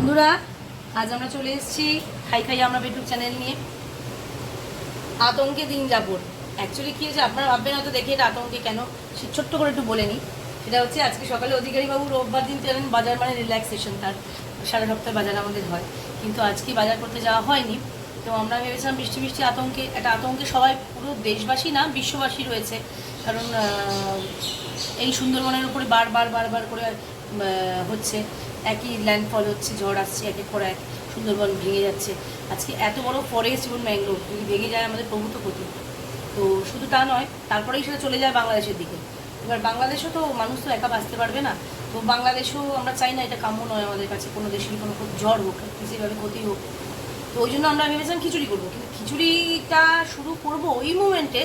বন্ধুরা, আজ আমরা চলে এসেছি খাই খাই আমরা ইউটিউব চ্যানেল নিয়ে। আতঙ্কে দিন যাপন। অ্যাকচুয়ালি কী হয়েছে, আপনারা ভাববেন হয়তো দেখে এটা আতঙ্কে কেন? সে ছোট্ট করে একটু বলে নিই সেটা হচ্ছে আজকে সকালে অধিকারী বাবু রোববার দিন চলেন বাজার মানে রিল্যাক্সেশন তার সারা সপ্তাহে বাজার আমাদের হয়। কিন্তু আজকে বাজার করতে যাওয়া হয়নি। তো আমরা ভেবেছিলাম বৃষ্টি বৃষ্টি আতঙ্কে, একটা আতঙ্কে সবাই, পুরো দেশবাসী না, বিশ্ববাসী রয়েছে। কারণ এই সুন্দরবনের উপরে বারবার বারবার করে হচ্ছে। একই ল্যান্ডফল হচ্ছে, ঝড় আসছে, একের পর এক সুন্দরবন ভেঙে যাচ্ছে। আজকে এত বড় ফরেস্ট এবং ম্যাঙ্গ্রোভ যদি ভেঙে যায় আমাদের প্রভূত ক্ষতি। তো শুধু তা নয়, তারপরেই সেটা চলে যায় বাংলাদেশের দিকে। এবার বাংলাদেশও তো মানুষ তো একা বাঁচতে পারবে না। তো বাংলাদেশও আমরা চাই না এটা কাম্য নয় আমাদের কাছে, কোনো দেশের কোনো ঝড় হোক কিসিভাবে ক্ষতি হোক। তো ওই জন্য আমরা ভেবেছিলাম খিচুড়ি করব, কিন্তু খিচুড়িটা শুরু করব ওই মুমেন্টে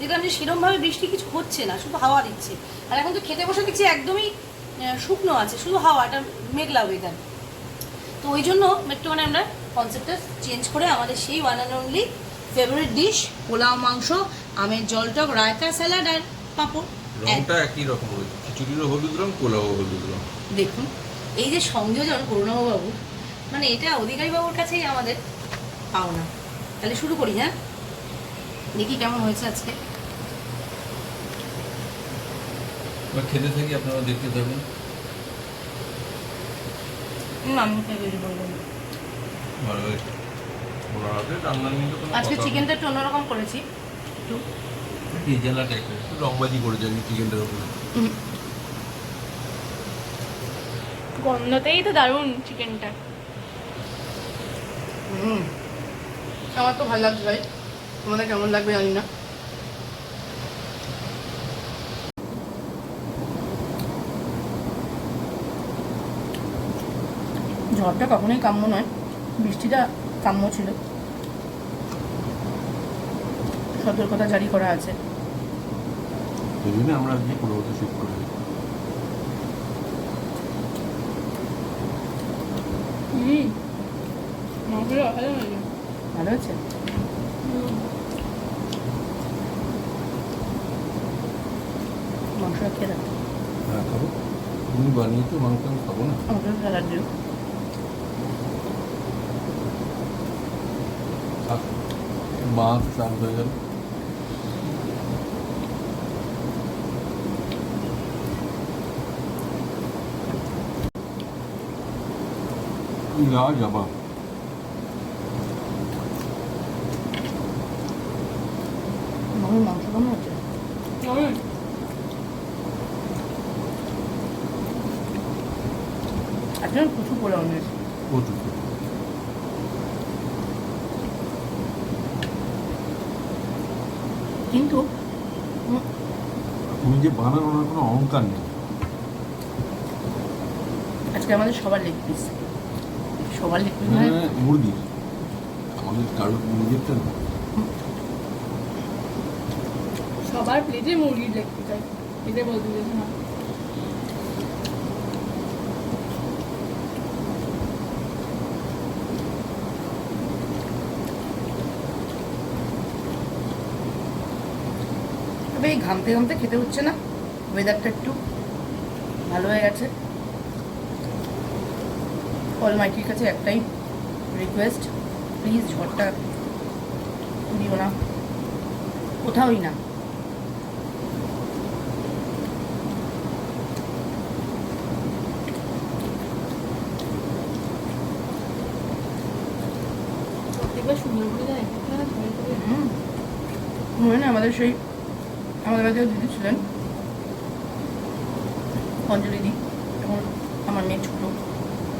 দেখলাম যে সেরমভাবে বৃষ্টি কিছু হচ্ছে না, শুধু হাওয়া দিচ্ছে। আর এখন তো খেতে বসে দেখছি একদমই শুকনো আছে, শুধু হাওয়া, এটা মেঘলা ওয়েদার তো ওই জন্য একটুখানি আমরা কনসেপ্টটা চেঞ্জ করে আমাদের সেই one and only favourite dish pulao মাংস আমের জলটক রায়তা স্যালাড আর পাঁপড়। রংটা একই রকম খিচুড়িরও হলুদ রং পোলাও হলুদ রং। দেখুন এই যে সংযোজন করুণাবাবু মানে এটা অধিকারী বাবুর কাছেই আমাদের পাওনা। তাহলে শুরু করি হ্যাঁ? দেখি কেমন হয়েছে আজকে। খেতে থাকি আপনারা দেখতে থাকুন হুম, আমি খেয়ে বেরিয়ে বলব না। ভালো হয়েছে ওনার হাতে রান্নার নিয়ে তো কোনো আজকে চিকেনটা একটু অন্যরকম করেছি। একটু। জেলা টাইপের রংবাজি করে যান চিকেনটার উপরে। গন্ধতেই তো দারুণ চিকেনটা হুম। আমার তো ভালো লাগছে ভাই। তোমাদের কেমন লাগবে জানি না। ঝড়টা কখনোই কাম্য নয়। বৃষ্টিটা কাম্য ছিল। সতর্কতা জারি করা আছে। আমরা শিফট করে ভালো ভালো হয়েছে খেয়ে রাখো। হ্যাঁ খাব। তুমি বানিয়েছো মাংস আমি খাব না। আমাকে স্যালাড দিও। মাছ চাল হয়ে গেল যাবা মাংস মাংস কেমন হচ্ছে কেমন আজকে আমি প্রচুর পোলাও নিয়েছি প্রচুর কিন্তু তুমি যে বানানো ওনার কোনো অহংকার নেই। আজকে আমাদের সবার লেগ পিস সবার লেগ পিস মুরগির। আমাদের কারোর নিজেরটা না। সবার প্লেটে মুরগির দেখতে চাই এটা বলতে চাইছি না। ঘামতে ঘামতে খেতে হচ্ছে না। ওয়েদারটা একটু ভালো হয়ে গেছে। অল মাইটির কাছে একটাই রিকোয়েস্ট প্লিজ ঝড়টা দিও না। কোথাওই না। মনে না আমাদের সেই বাড়িতে দিদি ছিলেন অঞ্জলি দি এখন আমার মেয়ে ছোট।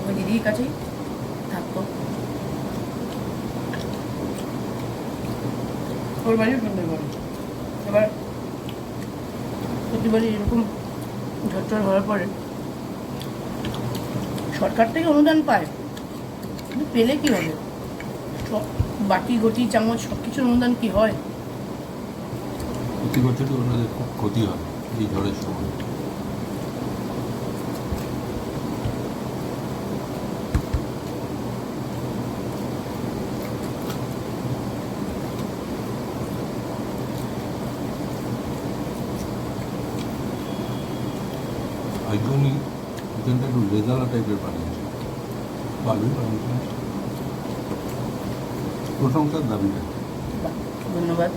ওই দিদির কাছেই থাকতো ওর বাড়িও সুন্দরবন এবার প্রতিবারই এরকম ঝড় হওয়ার পরে সরকার থেকে অনুদান পায়। কিন্তু পেলে কি হবে? বাটি গটি চামচ সব কিছুর অনুদান কি হয়? প্রতি বছরই ওনাদের খুব ক্ষতি হয় এই ঝড়ের সময়। আজকে উনি চিকেনটা একটু রেজালা টাইপের বানিয়েছে। ভালোই বানিয়েছে প্রশংসার দাবিটা। ধন্যবাদ।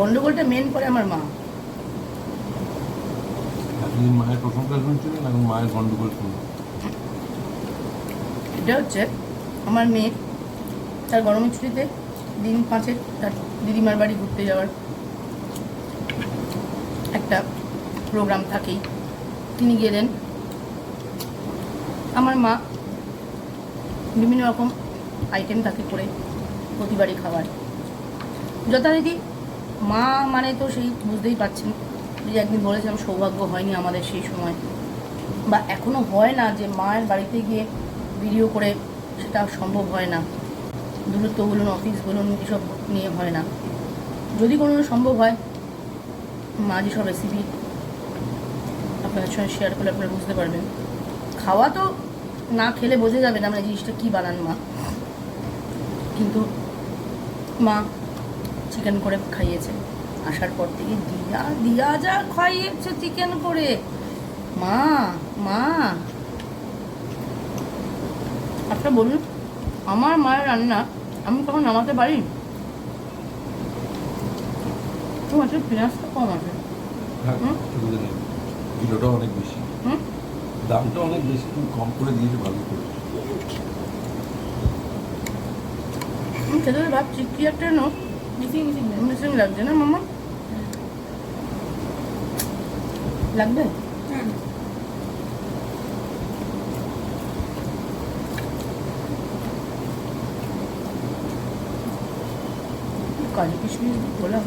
গন্ডগোলটা মেন করে আমার মা। মায়ের প্রশংসা শুনছিলেন এখন মায়ের গন্ডগোল শুনুন এটা হচ্ছে আমার মেয়ে তার গরমের ছুটিতে দিন পাঁচেক তার দিদিমার বাড়ি ঘুরতে যাওয়ার একটা প্রোগ্রাম থাকেই। তিনি গেলেন। আমার মা বিভিন্ন রকম আইটেম তাকে করে প্রতিবারই খাবার যথারীতি মা মানে তো সেই বুঝতেই পারছেন, যে একদিন বলেছিলাম সৌভাগ্য হয়নি আমাদের সেই সময়। বা এখনও হয় না যে মায়ের বাড়িতে গিয়ে ভিডিও করে সেটা সম্ভব হয় না। দূরত্ব বলুন অফিস বলুন, এসব নিয়ে হয় না। যদি কোনো সম্ভব হয়, মা যেসব রেসিপি আপনাদের সঙ্গে শেয়ার করলে আপনারা বুঝতে পারবেন। খাওয়া তো না খেলে বোঝা যাবে না মানে জিনিসটা কী বানান মা। কিন্তু মা চিকেন করে খাইয়েছে। আসার পর থেকে দিয়া দিয়া যা খাইয়েছে চিকেন করে। মা মা। আপনারা বলুন আমার মায়ের রান্না আমি কখন নামাতে পারি? পেঁয়াজটা কম আছে। হুম? কিলোটা অনেক বেশি। দামটা অনেক বেশি তুমি কম করে দিয়েছে ভালো করে। আমি খেতে খেতে ভাবছি কি একটা মিসিং মিসিং মিসিং লাগছে না মামা? লাগবে? কাজু কিশমিশ বললাম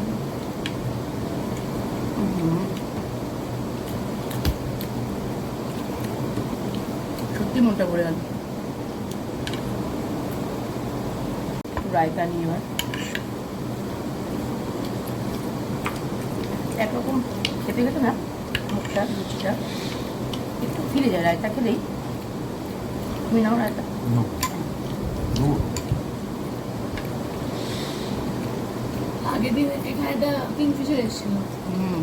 সত্যি মনটা ভরে গেল। রায়তা নিয়ে এবার একরকম খেতে খেতে না মুখটা লুচিটা একটু ফিরে যায় রায়তা খেলেই তুমি নাও রায়তা. আগের দিন এখানে একটা এসেছিল। হুম।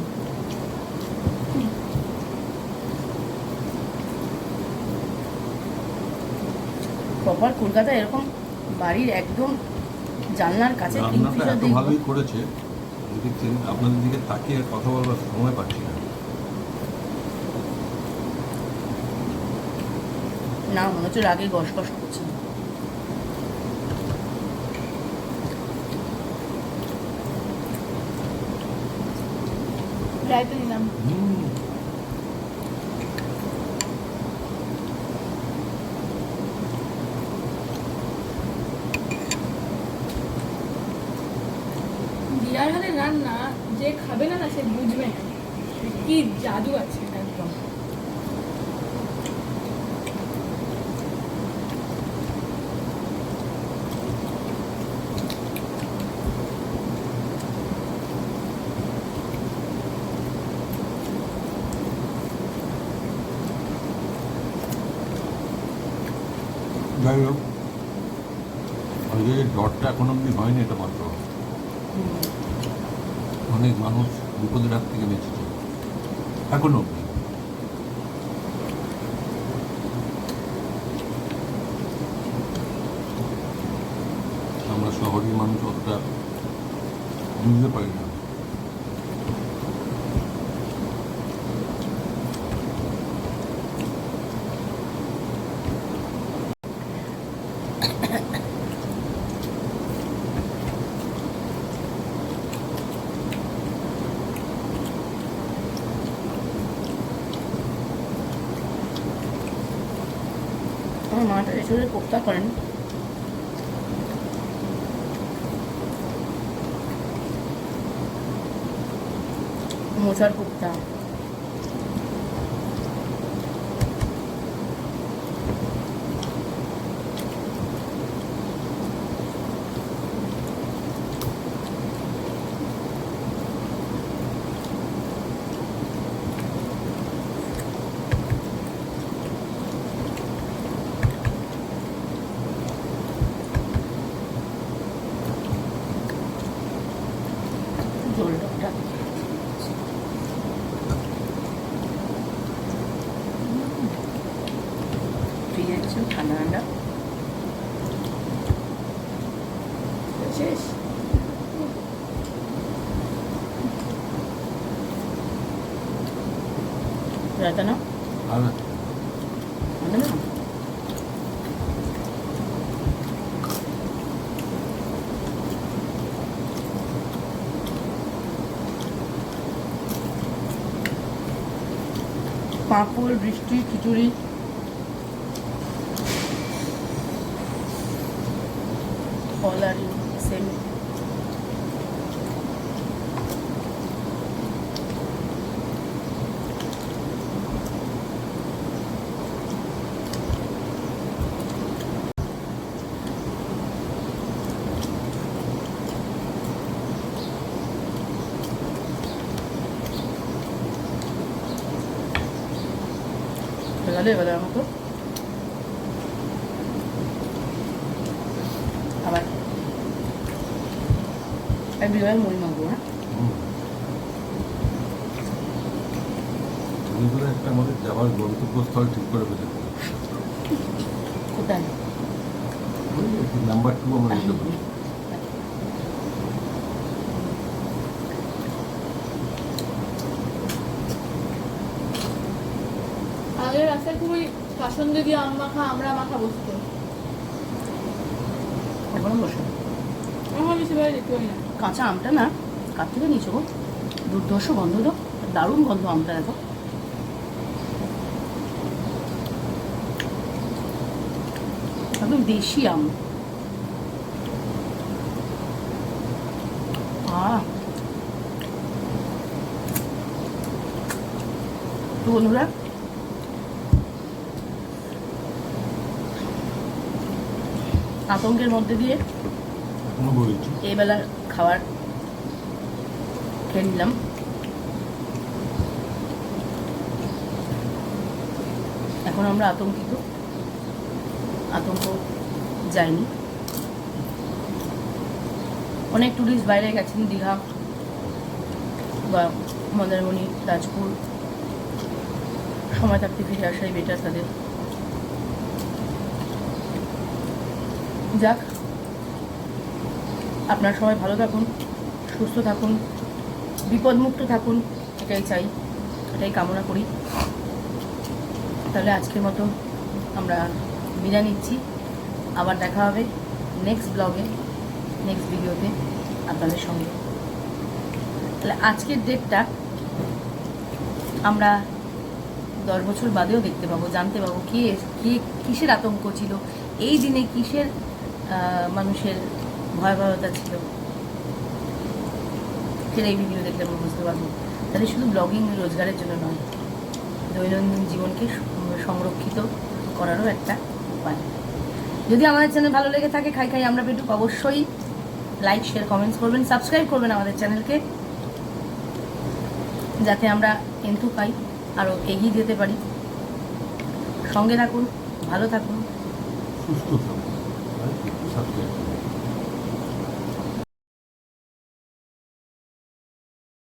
প্রপার কলকাতা এরকম বাড়ির একদম জানলার কাছে কিংফিশার ভালোই করেছে আপনাদের দিকে তাকিয়ে কথা বলবার সময় পাচ্ছি না। না মনে হচ্ছে রাগে গস গস করছে রায়তা। দিয়ার হাতে রান্না যে খাবে না না সে বুঝবে না। কি জাদু আছে। যাই হোক ওই যে জ্বরটা এখন অব্দি হয়নি এটা মাত্র। অনেক মানুষ বিপদের হাত থেকে বেঁচেছে এখন অব্দি আমরা শহরের মানুষ অতটা বুঝতে পারি না। আমার কোপ্তা করেন। মোচার কোপ্তা। ঝোলটা ফ্রিজে কিছু ঠান্ডা ঠান্ডা শেষ রাতে না আর মানে না পাঁপড় বৃষ্টি খিচুড়ি গেল এবারে মতো আবার এক বিবার মুড়ি মাখবো হ্যাঁ। এগুলো একটা আমাদের যাওয়ার গন্তব্যস্থল ঠিক করে ফেলেছে কোথায়? নাম্বার টু আমরা যেতে পারি আগের রাস্তায় দিয়ে আম মাখা আমরা মাখা বসতো। এখন বসে। দেখতে না কাঁচা আমটা না কার থেকে নিয়েছো গো? দুর্ধর্ষ গন্ধ তো দারুণ গন্ধ আমটা দেখো একদম দেশি আম। বন্ধুরা আতঙ্কের মধ্যে দিয়ে এই বেলার খাবার খেয়ে নিলাম। এখন আমরা আতঙ্কিত। আতঙ্ক যায়নি। অনেক টুরিস্ট বাইরে গেছেন দীঘা বা মন্দারমণি তাজপুর সময় থাকতে ফিরে আসাই বেটার তাদের। যাক। আপনারা সবাই ভালো থাকুন, সুস্থ থাকুন, বিপদমুক্ত থাকুন, এটাই চাই, এটাই কামনা করি। তাহলে আজকের মতো আমরা বিদায় নিচ্ছি। আবার দেখা হবে নেক্সট ব্লগে নেক্সট ভিডিওতে আপনাদের সঙ্গে। তাহলে আজকের ডেটটা আমরা দশ বছর বাদেও দেখতে পাবো, জানতে পাবো কে কে, কিসের আতঙ্ক ছিল, এই দিনে কিসের মানুষের ভয়াবহতা ছিল। সেটা এই ভিডিও দেখলে আমরা বুঝতে পারব। তাহলে শুধু ব্লগিং রোজগারের জন্য নয়, দৈনন্দিন জীবনকে সংরক্ষিত করারও একটা উপায়। যদি আমাদের চ্যানেল ভালো লেগে থাকে, খাই খাই আমরা পেটুক অবশ্যই লাইক শেয়ার কমেন্টস করবেন সাবস্ক্রাইব করবেন আমাদের চ্যানেলকে যাতে আমরা কিন্তু পাই আরও এগিয়ে যেতে পারি। সঙ্গে থাকুন, ভালো থাকুন। সুস্থ থাকুন। আর একটু সাবস্ক্রাইব করুন